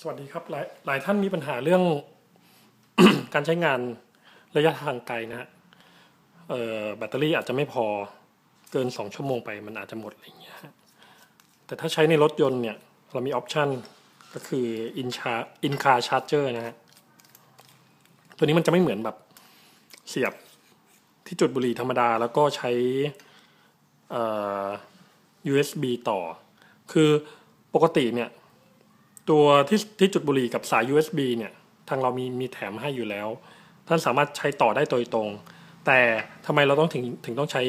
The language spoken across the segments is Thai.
สวัสดีครับหลายหลายท่านมีปัญหาเรื่อง การใช้งานระยะทางไกลนะฮะแบตเตอรี่อาจจะไม่พอเกินสองชั่วโมงไปมันอาจจะหมดอะไรอย่างเงี้ยฮะแต่ถ้าใช้ในรถยนต์เนี่ยเรามีออปชันก็คือ in char in car charger นะฮะตัวนี้มันจะไม่เหมือนแบบเสียบที่จุดบุหรี่ธรรมดาแล้วก็ใช้ USB ต่อ คือปกติเนี่ย ตัวที่ที่จุดบุหรี่กับสาย USB เนี่ยทางเรามีมีแถมให้อยู่แล้ว ท่านสามารถใช้ต่อได้โดยตรง แต่ทำไมเราต้องถึงถึงต้องใช้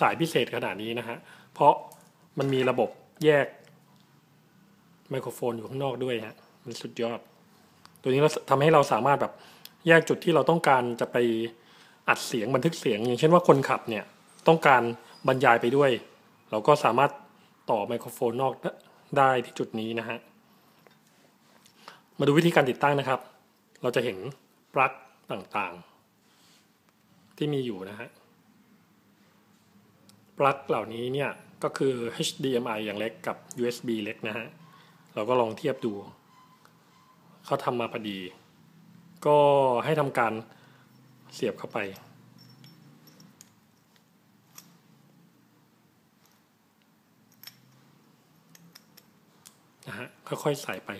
สายพิเศษขนาดนี้นะฮะ เพราะมันมีระบบแยกไมโครโฟนอยู่ข้างนอกด้วยฮะ มันสุดยอด ตัวนี้เราทำให้เราสามารถแบบแยกจุดที่เราต้องการจะไปอัดเสียงบันทึกเสียง อย่างเช่นว่าคนขับเนี่ยต้องการบรรยายไปด้วย เราก็สามารถต่อไมโครโฟนนอกได้ที่จุดนี้นะฮะ มาดูวิธีการติดตั้งนะครับ เราจะเห็นปลั๊กต่างๆ ที่มีอยู่นะฮะ ปลั๊กเหล่านี้เนี่ยก็คือ HDMI อย่างเล็กกับ USB เล็กนะฮะ เราก็ลองเทียบดู เขาทำมาพอดี ก็ให้ทำการเสียบเข้าไปนะฮะค่อยๆใส่ไป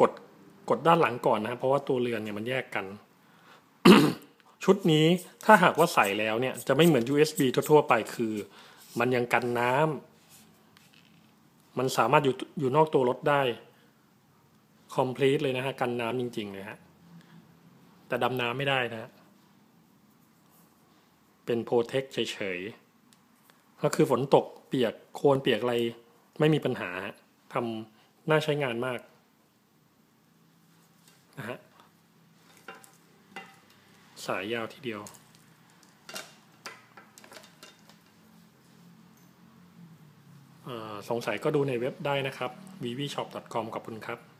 กด ดด้านหลังก่อนนะครับเพราะว่าตัวเรือนเนี่ยมันแยกกัน ชุดนี้ถ้าหากว่าใส่แล้วเนี่ยจะไม่เหมือน USB ทั่วๆไปคือ มันยังกันน้ำมันสามารถอยู่อยู่นอกตัวรถได้ complete เลยนะฮะกันน้ำจริงๆเลยฮะแต่ดำน้ำไม่ได้นะฮะเป็นโปรเทคเฉยๆ ก็คือฝนตกเปียกโคลนเปียกอะไร ไม่มีปัญหาทำน่าใช้งานมาก นะฮะสายยาวทีเดียว สงสัยก็ดูในเว็บได้นะครับ vvshop.com ขอบคุณครับ